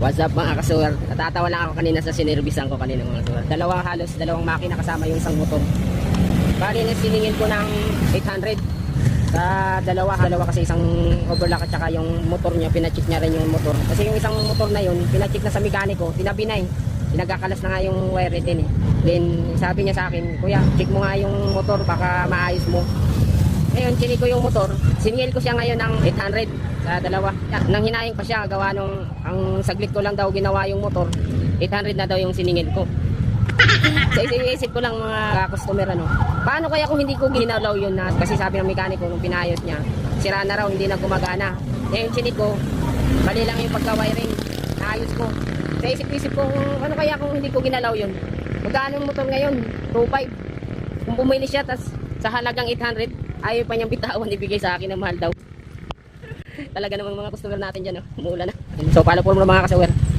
What's up mga kasuwer? Natatawa lang ako kanina sa sinervisan ko kanina mga kasuwer. Dalawang halos, dalawang makina kasama yung isang motor. Bali na siningin ko ng 800 sa dalawa. Dalawa kasi isang overlock at saka yung motor niya, pinacheck niya rin yung motor. Kasi yung isang motor na yun, pinacheck na sa mekaniko, tinabi na eh. Pinagkakalas na nga yung wire din eh. Then sabi niya sa akin, Kuya, check mo nga yung motor, baka maayos mo. Ngayon, chinig ko yung motor. Siningil ko siya ngayon ng 800 sa dalawa. Nang hinayang pa siya, gawa nung ang saglit ko lang daw ginawa yung motor, 800 na daw yung siningil ko. so isip ko lang mga customer ano, paano kaya kung hindi ko ginalaw yun na kasi sabi ng mekaniko nung pinayos niya, sira na raw, hindi na gumagana. Ngayon chinig ko, mali lang yung pagka-wiring, naayos ko. Sa isip-isip ko, ano kaya kung hindi ko ginalaw yun? Magkano yung motor ngayon? 2.5. Kung bumili siya, tas sa halagang 800, ayaw pa niyang bitawan, ibigay sa akin ng mahal daw. Talaga namang mga customer natin dyan, oh. umuulan na. So, follow po mga kasawer.